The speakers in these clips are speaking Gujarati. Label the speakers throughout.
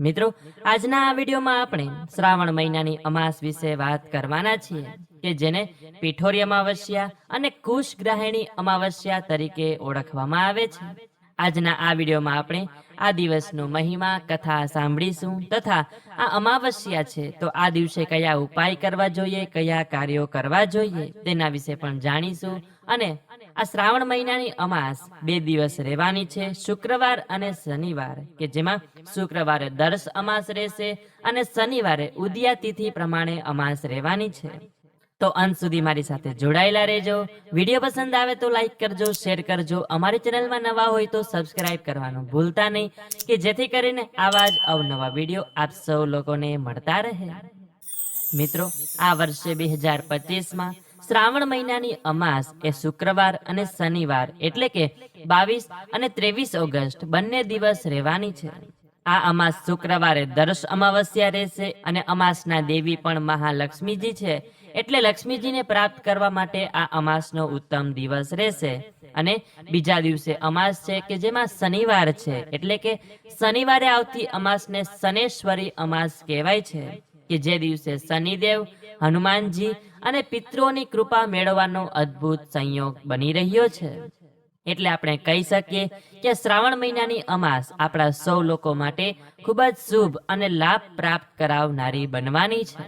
Speaker 1: મિત્રો, આજના આ વિડીયોમાં આપણે શ્રાવણ મહિનાની અમાસ વિશે વાત કરવાના છીએ કે જેને પીઠોરી અમાવસ્યા અને કુશ ગ્રહિણી અમાવસ્યા તરીકે ઓળખવામાં આવે છે. આજના આ વિડીયોમાં આપણે આ દિવસનો મહિમા, કથા સાંભળીશું તથા આ અમાવસ્યા છે તો આ દિવસે કયા ઉપાય કરવા જોઈએ, કયા કાર્યો કરવા જોઈએ તેના વિશે પણ જાણીશું અને આ શ્રાવણ મહિનાની અમાસ બે દિવસ રહેવાની છે, શુક્રવાર અને શનિવાર, કે જેમાં શુક્રવારે દર્શ અમાસ રહેશે અને શનિવારે ઉદિયા તિથિ પ્રમાણે અમાસ રહેવાની છે. તો અંત સુધી મારી સાથે જોડાયેલા રહેજો. વીડિયો પસંદ આવે તો લાઈક કરજો, શેર કરજો. અમારી ચેનલમાં નવા હોય તો સબસ્ક્રાઇબ કરવાનું ભૂલતા નહીં, કે જેથી કરીને આવા જ અવનવા વીડિયો આપ સૌ લોકોને મળતા રહે. મિત્રો, આ વર્ષે બે હજાર પચીસમાં શ્રાવણ મહિનાની અમાસ એ શુક્રવાર અને શનિવાર, એટલે કે બાવીસ અને ત્રેવીસ ઓગસ્ટ બંને દિવસ રહેવાની છે. આ અમાસ શુક્રવારે દર્શ અમાવસ્યા રહેશે અને અમાસના દેવી પણ મહાલક્ષ્મીજી છે, એટલે લક્ષ્મીજીને પ્રાપ્ત કરવા માટે આ અમાસનો ઉત્તમ દિવસ રહેશે. અને બીજા દિવસે અમાસ છે કે જેમાં શનિવાર છે, એટલે કે શનિવારે આવતી અમાસને શનેશ્વરી અમાસ કહેવાય છે, કે જે દિવસે શનિદેવ, હનુમાનજી અને પિતૃઓની કૃપા મેળવવાનો અદ્ભુત સંયોગ બની રહ્યો છે. એટલે આપણે કહી શકીએ કે શ્રાવણ મહિનાની અમાસ આપણા સૌ લોકો માટે ખૂબ જ શુભ અને લાભ પ્રાપ્ત કરાવનારી બનવાની છે.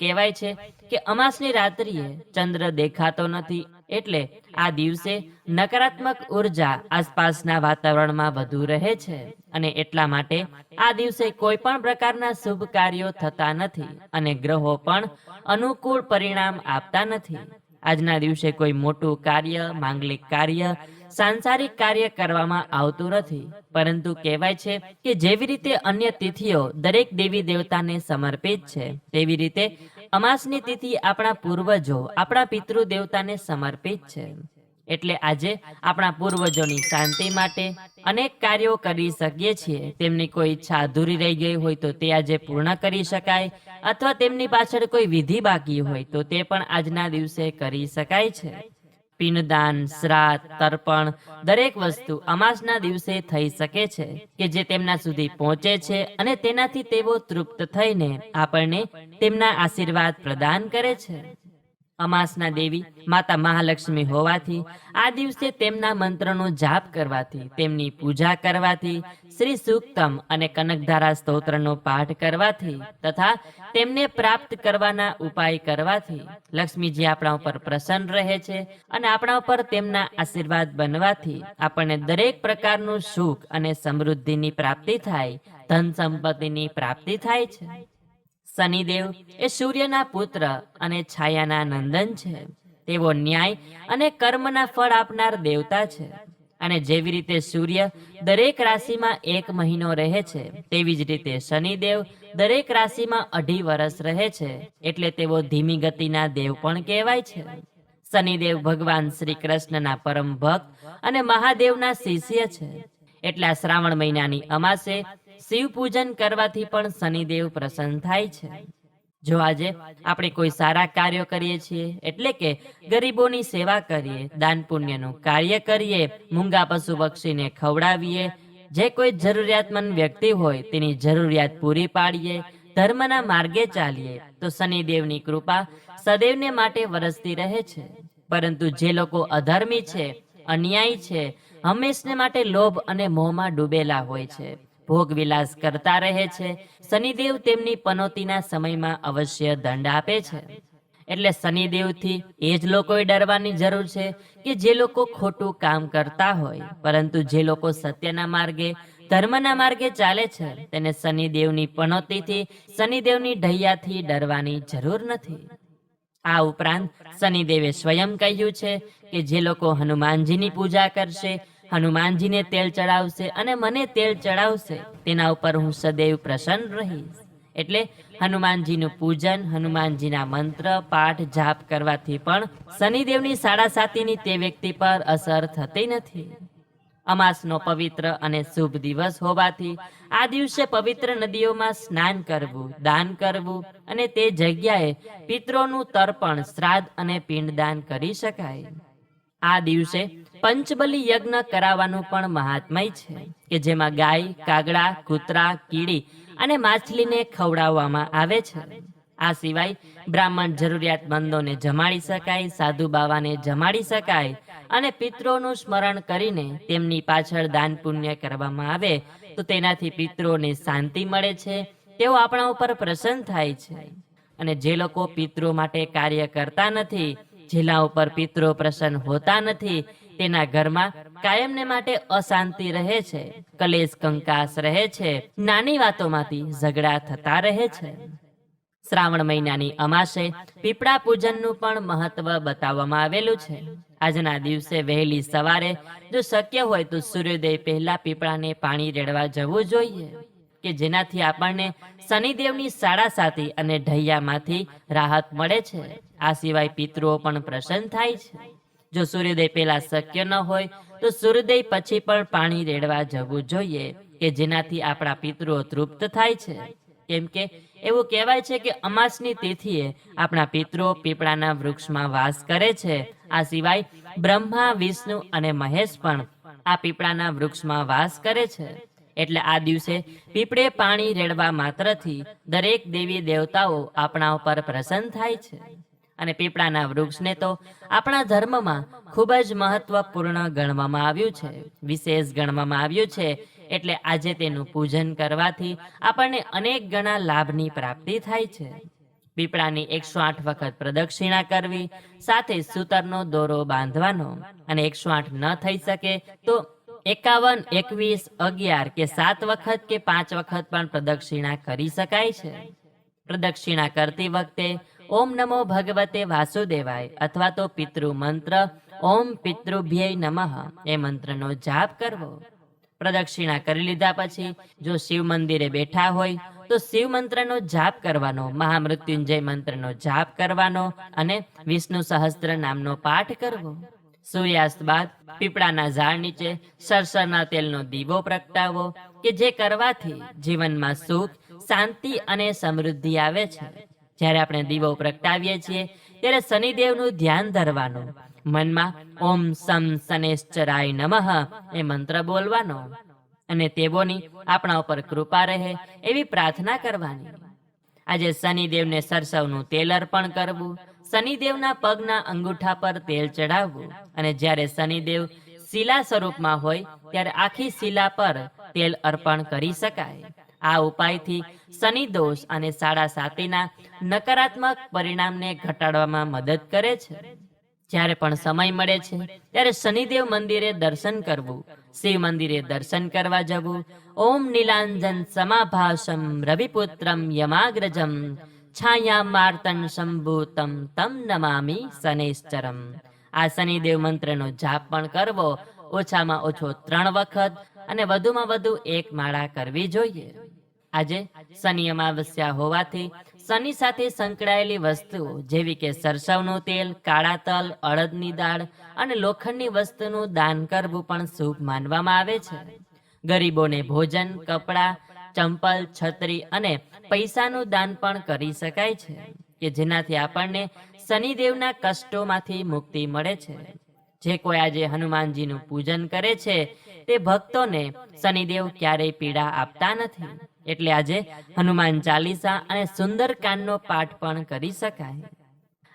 Speaker 1: કહેવાય છે કે અમાસની રાત્રિએ ચંદ્ર દેખાતો નથી એટલે આ દિવસે નકારાત્મક ઊર્જા આસપાસના વાતાવરણમાં વધુ રહે છે અને એટલા માટે આ દિવસે કોઈ પણ પ્રકારના શુભ કાર્યો થતા નથી અને ગ્રહો પણ અનુકૂળ પરિણામ આપતા નથી. આજના દિવસે કોઈ મોટું કાર્ય, માંગલિક કાર્ય, સાંસારિક કાર્ય કરવામાં આવતું નથી. પરંતુ કહેવાય છે કે જેવી રીતે અન્ય તિથિઓ દરેક દેવી દેવતાને સમર્પિત છે, તેવી રીતે અમાસની તિથિ આપણા પૂર્વજો, આપણા પિતૃ દેવતાને સમર્પિત છે. એટલે આજે આપણા પૂર્વજોની શાંતિ માટે અનેક કાર્યો કરી શકીએ છીએ. તેમની કોઈ ઈચ્છા અધૂરી રહી ગઈ હોય તો તે આજે પૂર્ણ કરી શકાય અથવા તેમની પાછળ કોઈ વિધિ બાકી હોય તો તે પણ આજના દિવસે કરી શકાય છે. પિંડદાન શ્રાદ્ધ, તર્પણ દરેક વસ્તુ અમાસના દિવસે થઈ શકે છે, કે જે તેમના સુધી પહોંચે છે અને તેનાથી તેઓ તૃપ્ત થઈને આપણને તેમના આશીર્વાદ પ્રદાન કરે છે. અમાસના દેવી માતા મહાલક્ષ્મી હોવાથી આ દિવસે તેમના મંત્રનો જાપ કરવાથી, તેમની પૂજા કરવાથી, શ્રી સૂક્તમ અને કનકધારા સ્તોત્રનો પાઠ કરવાથી તથા તેમને પ્રાપ્ત કરવાના ઉપાય કરવાથી લક્ષ્મીજી આપણા ઉપર પ્રસન્ન રહે છે અને આપણા ઉપર તેમના આશીર્વાદ બનવાથી આપણને દરેક પ્રકારનું સુખ અને સમૃદ્ધિની પ્રાપ્તિ થાય, ધન સંપત્તિની પ્રાપ્તિ થાય છે. શનિદેવ એ સૂર્યના પુત્ર અને છાયાના નંદન છે. તેઓ ન્યાય અને કર્મના ફળ આપનાર દેવતા છે અને જેવી રીતે સૂર્ય દરેક રાશિમાં એક મહિનો રહે છે, તેવી જ રીતે શનિદેવ દરેક રાશિમાં અઢી વર્ષ રહે છે, એટલે તેઓ ધીમી ગતિના દેવ પણ કહેવાય છે. શનિદેવ ભગવાન શ્રી કૃષ્ણના પરમ ભક્ત અને મહાદેવના શિષ્ય છે. એટલે શ્રાવણ મહિનાની અમાસે શિવ પૂજન કરવાથી પણ શનિદેવ પ્રસન્ન થાય છે. જો આજે આપણે કોઈ સારા કાર્યો કરીએ છીએ, એટલે કે ગરીબોની સેવા કરીએ, દાન પુણ્યનું કાર્ય કરીએ, મૂંગા પશુ પક્ષીને ખવડાવીએ, જે કોઈ જરૂરિયાતમંદ વ્યક્તિ હોય તેની જરૂરિયાત પૂરી પાડીએ, ધર્મના માર્ગે ચાલીએ, તો શનિદેવની કૃપા સદૈવને માટે વરસતી રહે છે. પરંતુ જે લોકો અધર્મી છે, અન્યાયી છે, હંમેશને માટે લોભ અને મોહમાં ડૂબેલા હોય છે. ભોગ વિલાસ કરતા રહે છે. શનિદેવ તેમની પનોતીના સમયમાં અવશ્ય દંડ આપે છે. એટલે શનિદેવથી એ જ લોકોએ ડરવાની જરૂર છે કે જે લોકો ખોટું કામ કરતા હોય, પરંતુ જે લોકો સત્યના માર્ગે, ધર્મના માર્ગે ચાલે છે, તેને શનિદેવની પનોતીથી, શનિદેવની ઢૈયાથી ડરવાની જરૂર નથી. આ ઉપરાંત શનિદેવે સ્વયં કહ્યું છે કે જે લોકો હનુમાનજીની પૂજા કરશે હનુમાનજીને તેલ ચડાવશે અને મને તેલ ચડાવશે. તેના ઉપર હું સદૈવ પ્રસન્ન રહીશ. એટલે હનુમાનજીનું પૂજન, હનુમાનજીના મંત્ર, પાઠ, જાપ કરવાથી પણ શનિદેવની સાડા સાતીની તે વ્યક્તિ પર અસર થતી નથી. અમાસનો પવિત્ર અને શુભ દિવસ હોવાથી આ દિવસે પવિત્ર નદીઓમાં સ્નાન કરવું, દાન કરવું અને તે જગ્યાએ પિત્રોનું તર્પણ, શ્રાદ્ધ અને પિંડદાન કરી શકાય. આ દિવસે પંચબલી યજ્ઞ કરાવવાનું પણ મહાત્મય છે, કે જેમાં ગાય, કાગડા, કૂતરા, કીડી અને માછલીને ખવડાવવામાં આવે છે. આ સિવાય બ્રાહ્મણ જરૂરિયાતમંદોને જમાડી શકાય, સાધુ બાવાને જમાડી શકાય અને પિત્રોનું સ્મરણ કરીને તેમની પાછળ દાન પુણ્ય કરવામાં આવે, તો તેનાથી પિત્રોને શાંતિ મળે છે, તેઓ આપણા ઉપર પ્રસન્ન થાય છે. અને જે લોકો પિત્રો માટે કાર્ય કરતા નથી, જેના ઉપર પિત્રો પ્રસન્ન હોતા નથી તેના ઘરમાં કાયમને માટે અશાંતિ રહે છે, કલેશ કંકાસ રહે છે, નાની વાતોમાંથી ઝઘડા થતા રહે છે. શ્રાવણ મહિનાની અમાસે પીપળા પૂજનનું પણ મહત્વ બતાવવામાં આવેલું છે. આજના દિવસે વહેલી સવારે જો શક્ય હોય તો સૂર્યોદય પહેલા પીપળાને પાણી રેડવા જવું જોઈએ, કે જેનાથી આપણને શનિદેવની સાડાસાતી અને ઢૈયામાંથી રાહત મળે છે. આ સિવાય પિતૃઓ પણ પ્રસન્ન થાય છે. જો સૂર્યોદય પહેલા શક્ય ન હોય, તો સૂર્યોદય પછી પણ પાણી રેડવા જવું જોઈએ, કે જેનાથી આપણા પિતૃઓ તૃપ્ત થાય છે. કેમ કે એવું કહેવાય છે કે અમાસની તિથિએ આપણા પિતૃઓ પીપળાના વૃક્ષમાં વાસ કરે છે. આ સિવાય બ્રહ્મા, વિષ્ણુ અને મહેશ પણ આ પીપળાના વૃક્ષમાં વાસ કરે છે. એટલે આ દિવસે પીપળે પાણી રેડવા માત્રથી દરેક દેવી દેવતાઓ આપણા ઉપર પ્રસન્ન થાય છે. અને પીપળાના વૃક્ષને તો આપણા ધર્મમાં ખૂબ જ મહત્વપૂર્ણ ગણવામાં આવ્યું છે, વિશેષ ગણવામાં આવ્યું છે. એટલે આજે તેનું પૂજન કરવાથી આપણને અનેક ગણા લાભની પ્રાપ્તિ થાય છે. પીપળાની એકસો આઠ વખત પ્રદક્ષિણા કરવી, સાથે સૂતરનો દોરો બાંધવાનો અને એકસો આઠ ન થઈ શકે તો એકાવન, એકવીસ, અગિયાર કે સાત વખત કે પાંચ વખત પણ પ્રદક્ષિણા કરી શકાય છે. પ્રદક્ષિણા કરતી વખતે ઓમ નમો ભગવતે વાસુદેવાય, અથવા તો પિતૃ મંત્ર ઓમ પિતૃભ્ય નમઃ, એ મંત્રનો જાપ કરવો. પ્રદક્ષિણા કરી લીધા પછી, જો શિવ મંદિરે બેઠા હોય, તો શિવ મંત્રનો જાપ કરવાનો, મહામૃત્યુંજય મંત્રનો જાપ કરવાનો, અને વિષ્ણુ સહસ્ત્ર નામનો પાઠ કરવો. સૂર્યાસ્ત બાદ પીપળાના ઝાડ નીચે સરસરના તેલનો દીવો પ્રગટાવો, કે જે કરવાથી જીવનમાં સુખ, શાંતિ અને સમૃદ્ધિ આવે છે. જ્યારે આપણે દીવો પ્રગટાવીએ છીએ, ત્યારે શનિદેવનું ધ્યાન ધરવાનું. મનમાં ઓમ સમ શનેશ્ચરાય નમઃ એ મંત્ર બોલવાનો. અને તેઓની આપણા ઉપર કૃપા રહે એવી પ્રાર્થના કરવાની. આજે શનિદેવને સરસવનું તેલ અર્પણ કરવું, શનિદેવના પગના અંગૂઠા પર તેલ ચડાવવું અને જ્યારે શનિદેવ શિલા સ્વરૂપમાં હોય, ત્યારે આખી શિલા પર તેલ અર્પણ કરી શકાય. આ ઉપાયથી શનિ દોષ અને સાડા સાતીના નકારાત્મક પરિણામને ઘટાડવામાં મદદ કરે છે. જ્યારે પણ સમય મળે છે, ત્યારે શનિદેવ મંદિરે દર્શન કરવું, શિવ મંદિરે દર્શન કરવા જવું. ઓમ નીલાંજન સમાભાસમ રવિપુત્રમ યમાગ્રજમ છાયા માર્તન સંભૂતમ તમ નમામી શનેશ્ચરમ. આ શનિદેવ મંત્રનો જાપ પણ કરવો ઓછામાં ઓછો ત્રણ વખત અને વધુમાં વધુ એક માળા કરવી જોઈએ. આજે શનિ અમાવસ્યા હોવાથી શનિ સાથે સંકળાયેલી વસ્તુઓ જેવી કે સરસવનું તેલ, કાળા તલ, અડદની દાળ અને લોખંડની વસ્તુનું દાન કરવું પણ શુભ માનવામાં આવે છે. ગરીબોને ભોજન, કપડાં, ચંપલ, છત્રી અને પૈસાનું દાન પણ કરી શકાય છે, કે જેનાથી આપણને શનિદેવના કષ્ટોમાંથી મુક્તિ મળે છે. જે કોઈ આજે હનુમાનજીનું પૂજન કરે છે, તે ભક્તોને શનિદેવ ક્યારેય પીડા આપતા નથી. એટલે આજે હનુમાન ચાલીસા અને સુંદરકાંડનો પાઠ પણ કરી શકાય.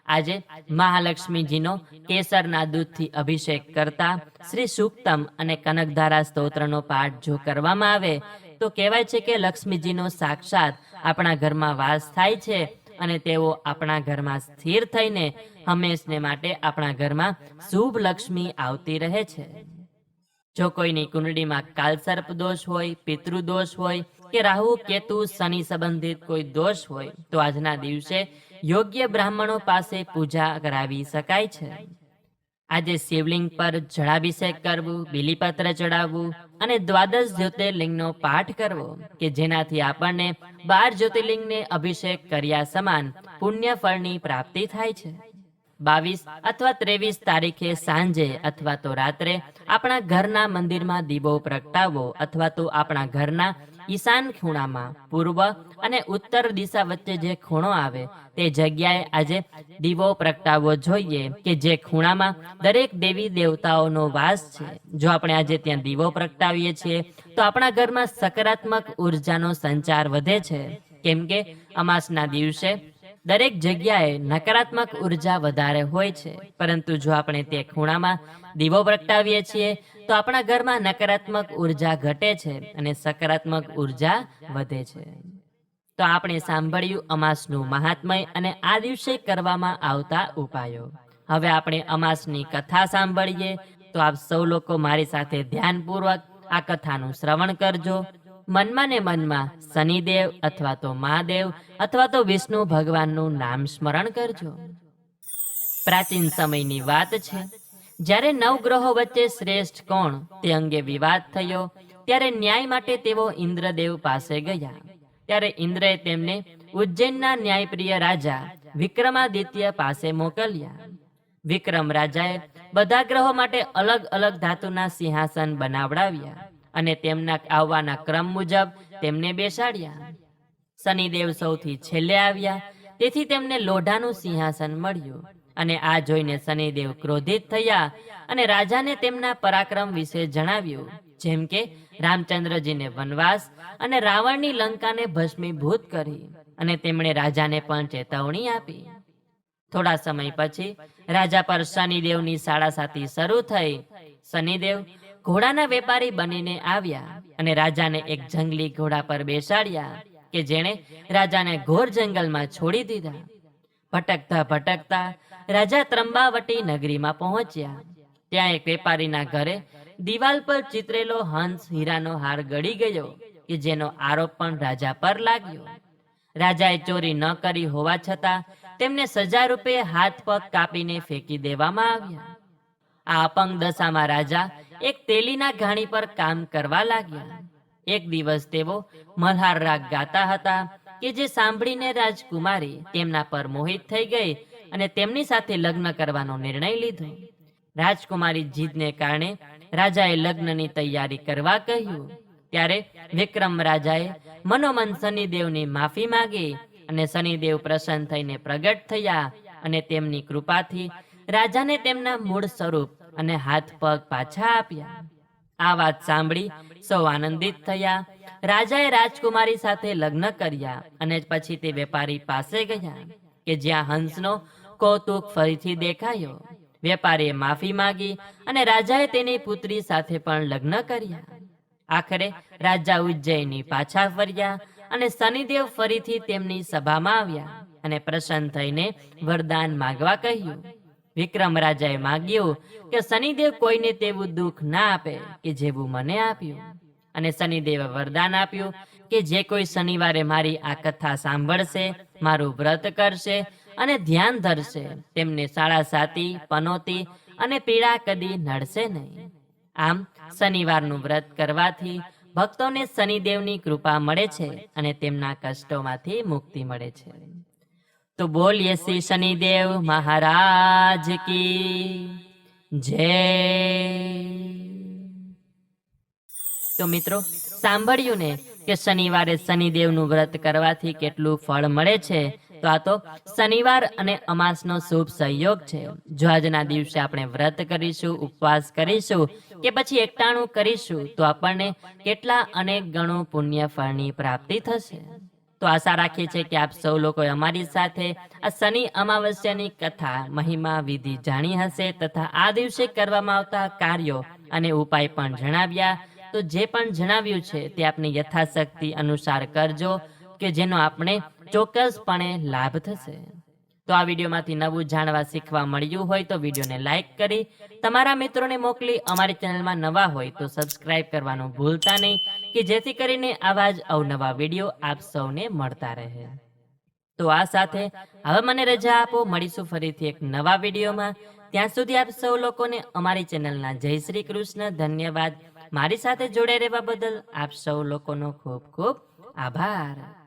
Speaker 1: આજે મહાલક્ષ્મીજીનો કેસરના દૂધથી અભિષેક કરતા શ્રી સુક્તમ અને કનકધારા સ્તોત્રનો પાઠ જો કરવામાં આવે, તો કહેવાય છે કે લક્ષ્મીજીનો સાક્ષાત આપણા ઘરમાં વાસ થાય છે અને તેઓ આપણા ઘરમાં સ્થિર થઈને હંમેશને માટે આપણા ઘરમાં શુભ લક્ષ્મી આવતી રહે છે. જો કોઈની કુંડળીમાં કાલસર્પ દોષ હોય, પિતૃ દોષ હોય કે રાહુ, કેતુ, શનિ સંબંધિત કોઈ દોષ હોય, તો આજના દિવસે યોગ્ય બ્રાહ્મણો પાસે પૂજા કરાવી શકાય છે. આજે શિવલિંગ પર જળાભિષેક કરવું, બિલીપત્ર ચડાવવું અને દ્વાદશ જ્યોતિર્લિંગનો પાઠ કરવો કે જેનાથી આપણને બાર જ્યોતિર્લિંગને અભિષેક કર્યા સમાન પુણ્ય ફળની પ્રાપ્તિ થાય છે. બાવીસ અથવા ત્રેવીસ તારીખે સાંજે અથવા તો રાત્રે આપણા ઘરના મંદિરમાં દીવો પ્રગટાવો અથવા તો આપણા ઘરના ઈશાન ખૂણામાં, પૂર્વ અને ઉત્તર દિશા વચ્ચે જે ખૂણો આવે, તે જગ્યાએ આજે દીવો પ્રગટાવવો જોઈએ કે જે ખૂણામાં દરેક દેવી દેવતાઓનો વાસ છે. જો આપણે આજે ત્યાં દીવો પ્રગટાવીએ છીએ, તો આપણા ઘરમાં સકારાત્મક ઉર્જાનો સંચાર વધે છે. કેમ કે અમાસના દિવસે દરેક જગ્યાએ નકારાત્મક ઊર્જા વધારે હોય છે. પરંતુ જો આપણે તે ખૂણામાં દીવો પ્રગટાવીએ છીએ, તો આપણા ઘરમાં નકારાત્મક ઊર્જા ઘટે છે અને સકારાત્મક ઊર્જા વધે છે. તો આપણે સાંભળ્યું અમાસનું મહાત્મય અને આ દિવસે કરવામાં આવતા ઉપાયો. હવે આપણે અમાસની કથા સાંભળીએ, તો આપ સૌ લોકો મારી સાથે ધ્યાનપૂર્વક આ કથાનું શ્રવણ કરજો. મનમાં ને મનમાં શનિદેવ અથવા તો મહાદેવ અથવા તો વિષ્ણુ ભગવાનનું નામ સ્મરણ કરજો. પ્રાચીન સમયની વાત છે, જ્યારે નવ ગ્રહો વચ્ચે શ્રેષ્ઠ કોણ તે અંગે વિવાદ થયો, ત્યારે ન્યાય માટે તેઓ ઇન્દ્રદેવ પાસે ગયા. ત્યારે ઇન્દ્રએ તેમને ઉજ્જૈનના ન્યાયપ્રિય રાજા વિક્રમાદિત્ય પાસે મોકલ્યા. વિક્રમ રાજાએ બધા ગ્રહો માટે અલગ અલગ ધાતુના સિંહાસન બનાવડાવ્યા. અને તેમના આવવાના ક્રમ મુજબ તેમને બેસાડ્યા. શનિદેવ સૌથી છેલ્લે આવ્યા, તેથી તેમને લોઢાનું સિંહાસન મળ્યું. અને આ જોઈને શનિદેવ ક્રોધિત થયા અને રાજાને તેમના પરાક્રમ વિશે જણાવ્યું, જેમ કે રામચંદ્રજીને વનવાસ અને રાવણની લંકાને ભસ્મીભૂત કરી, અને તેમણે રાજાને પણ ચેતવણી આપી. થોડા સમય પછી રાજા પર શનિદેવની સાડાસાતી શરૂ થઈ. શનિદેવ ઘોડાના વેપારી બનીને આવ્યા અને રાજાને એક જંગલી ઘોડા પર બેસાડ્યા કે જેણે રાજાને ઘોર જંગલમાં છોડી દીધા. ભટકતા ભટકતા રાજા ત્રંબાવટી નગરીમાં પહોંચ્યા. ત્યાં એક વેપારીના ઘરે દિવાલ પર ચિતરેલો હંસ હીરાનો હાર ગળી ગયો કે જેનો આરોપ પણ રાજા પર લાગ્યો. રાજાએ ચોરી ન કરી હોવા છતાં તેમને સજા રૂપે હાથ પગ કાપીને ફેંકી દેવામાં આવ્યા. આ અપંગ દશામાં રાજા એક તેલીના ઘાણી પર કામ કરવા લાગ્યા. એક દિવસ તેઓ મલ્હાર રાગ ગાતા હતા કે જે સાંભળીને રાજકુમારી તેમના પર મોહિત થઈ ગઈ અને તેમની સાથે લગ્ન કરવાનો નિર્ણય લીધો. રાજકુમારી જીદને કારણે રાજાએ લગ્નની તૈયારી કરવા કહ્યું. ત્યારે વિક્રમ રાજાએ મનોમન શનિદેવની માફી માંગી અને શનિદેવ પ્રસન્ન થઈને પ્રગટ થયા અને તેમની કૃપાથી રાજાને તેમના મૂળ સ્વરૂપ અને હાથ પગ પાછા આપ્યા. આ વાત સાંભળી સૌ આનંદિત થયા. રાજાએ રાજકુમારી સાથે લગ્ન કર્યા અને પછી તે વેપારી પાસે ગયા કે જ્યાં હંસનો કૌતુક ફરીથી દેખાયો. વેપારીએ માફી માંગી અને રાજાએ તેની પુત્રી સાથે પણ લગ્ન કર્યા. આખરે રાજા ઉજ્જૈની પાછા ફર્યા અને શનિદેવ ફરીથી તેમની સભામાં આવ્યા અને પ્રસન્ન થઈને વરદાન માગવા કહ્યું. વિક્રમ રાજાએ માગ્યું કે શનિદેવ કોઈને તેવું દુઃખ ના આપે કે જેવું મને આપ્યું. અને શનિદેવે વરદાન આપ્યું કે જે કોઈ શનિવારે મારી આ કથા સાંભળશે, મારું વ્રત કરશે અને ધ્યાન ધરશે, તેમને સાડા સાતી, પનોતી અને પીડા કદી નડશે નહીં. આમ શનિવારનું વ્રત કરવાથી ભક્તોને શનિદેવની કૃપા મળે છે અને તેમના કષ્ટોમાંથી મુક્તિ મળે છે. તો બોલીએ શ્રી શનિદેવ મહારાજ કી. જય. તો મિત્રો, સાંભળ્યું ને કે શનિવારે શનિદેવનું વ્રત કરવાથી કેટલું ફળ મળે છે? તો આ તો શનિવાર અને અમાસનો શુભ સંયોગ છે. જો આજના દિવસે આપણે વ્રત કરીશું, ઉપવાસ કરીશું કે પછી એકટાણું કરીશું, તો આપણને કેટલા અનેક ગણો પુણ્ય ફળની પ્રાપ્તિ થશે? તો આશા રાખીએ છીએ કે આપ સૌ લોકોએ અમારી સાથે આ શનિ અમાવસ્યાની કથા, મહિમા, વિધિ જાણી હશે તથા આ દિવસે કરવામાં આવતા કાર્યો અને ઉપાય પણ જણાવ્યા. તો જે પણ જણાવ્યું છે તે આપની યથાશક્તિ અનુસાર કરજો કે જેનો આપણે ચોક્કસપણે લાભ થશે. તો આ વિડીયોમાંથી નવું જાણવા શીખવા મળ્યું હોય તો વિડીયોને લાઇક કરી, તમારા મિત્રોને મોકલી, અમારી ચેનલમાં નવા હોય તો સબસ્ક્રાઇબ કરવાનું ભૂલતા નહીં, કે જેથી કરીને આવા જ અવનવા વીડિયો આપ સૌને મળતા રહે. તો આ સાથે હવે મને રજા આપો, મળીશું ફરીથી એક નવા વિડીયોમાં. ત્યાં સુધી આપ સૌ લોકોને અમારી ચેનલના જય શ્રી કૃષ્ણ, ધન્યવાદ. મારી સાથે જોડે રહેવા બદલ આપ સૌ લોકોનો ખૂબ ખૂબ આભાર.